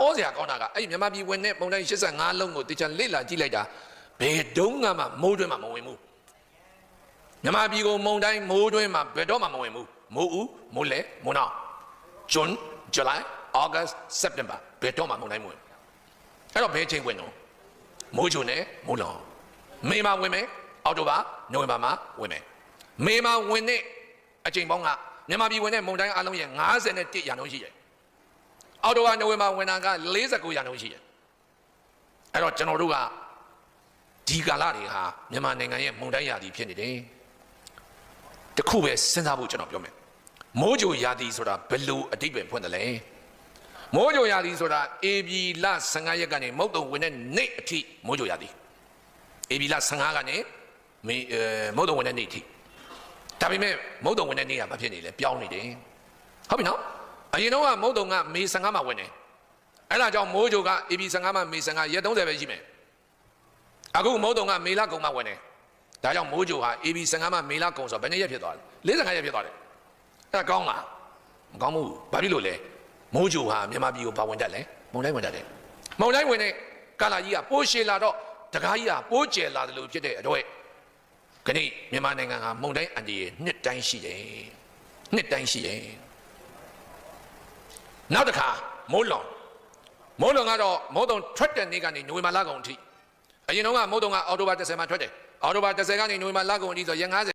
ဩစရာကောင်းတာကအဲ့ဒီမြန်မာပြည်ဝင်တဲ့ပုံတိုင်း85လုံးကိုတခြားလေ့လာကြည့်လိုက်တာဘယ်တုန်းကမှမိုးတွင်းမှာမဝင်ဘူးမြန်မာပြည်ကိုမုန်တိုင်းမိုးတွင်းမှာဘယ်တော့မှမဝင်ဘူးမိုးဦးမိုးလေမိုးနောက်ဇွန်ဇူလိုင်အောက်ဂတ်စက်တင်ဘာဘယ်တော့မှမုန်တိုင်းမဝင်အဲ့တော့ဘယ်ချိန်ဝင်တော့မိုးချုံနဲ့မိုးလောင်မေမှာဝင်မယ်အောက်တိုဘာနိုဝင်ဘာမှာဝင်မယ်မေမှာဝင်တဲ့အချိန်ပေါင်းကမြန်မာပြည်ဝင်တဲ့မုန်တိုင်းအလုံးရဲ့51ရာနှုန်းရှိတယ် အော်တိုဝါနိုဝင်ဘာဝင်တာက49ရာနှုန်းရှိတယ်အဲ့တော့ကျွန်တော်တို့ကဒီကာလတွေဟာမြန်မာနိုင်ငံရဲ့မုန်တိုင်းရာသီဖြစ်နေတယ်တခုပဲစဉ်းစားဖို့ကျွန်တော်ပြောမယ်မိုးကြိုရာသီဆိုတာဘယ်လိုအတိတ်ပဲဖွင့်တယ်လဲမိုးကြိုရာသီဆိုတာအေဘီလ15ရက်ကနေမုတ်တုံဝင်တဲ့နေ့အထိမိုးကြိုရာသီအေဘီလ15ကနေမေအဲမုတ်တုံဝင်တဲ့နေ့အထိဒါပေမဲ့မုတ်တုံဝင်တဲ့နေ့ကမဖြစ်နေလဲပြောင်းနေတယ်ဟုတ်ပြီနော် အရင်တော့ကမုတ်တုံကမေ15မှာဝင်တယ်အဲ့ဒါကြောင့်မိုးကြိုက AB 15မှာမေ15ရက်30ပဲရှိမယ်အခုမုတ်တုံကမေလကုံမှာဝင်တယ်ဒါကြောင့်မိုးကြိုဟာ AB 15မှာမေလကုံဆိုတော့ဘယ်နှစ်ရက်ဖြစ်သွားလဲ45ရက်ဖြစ်သွားတယ်အဲ့ဒါကောင်းလားမကောင်းဘူးဘာဖြစ်လို့လဲမိုးကြိုဟာမြန်မာပြည်ကိုပါဝင်တတ်လဲမုန်တိုင်းဝင်တတ်တယ်မုန်တိုင်းဝင်တဲ့ကာလာကြီးကပိုးရှည်လာတော့တကားကြီးကပိုးကျယ်လာတယ်လို့ဖြစ်တဲ့အတွက်ခဏမြန်မာနိုင်ငံဟာမုန်တိုင်းအန်ဒီရဲ့နှစ်တိုင်းရှိတယ်နှစ်တိုင်းရှိတယ် နောက်တစ်ခါမိုးလွန်မိုးလွန်ကတော့မိုးတုံထွက်တဲ့နေ့ကနေနိုဝင်ဘာလကုန်အထိအရင်တော့ကမိုးတုံကအော်တိုဘာ30မှာထွက်တယ်အော်တိုဘာ30ကနေနိုဝင်ဘာလကုန်အထိဆိုရင်50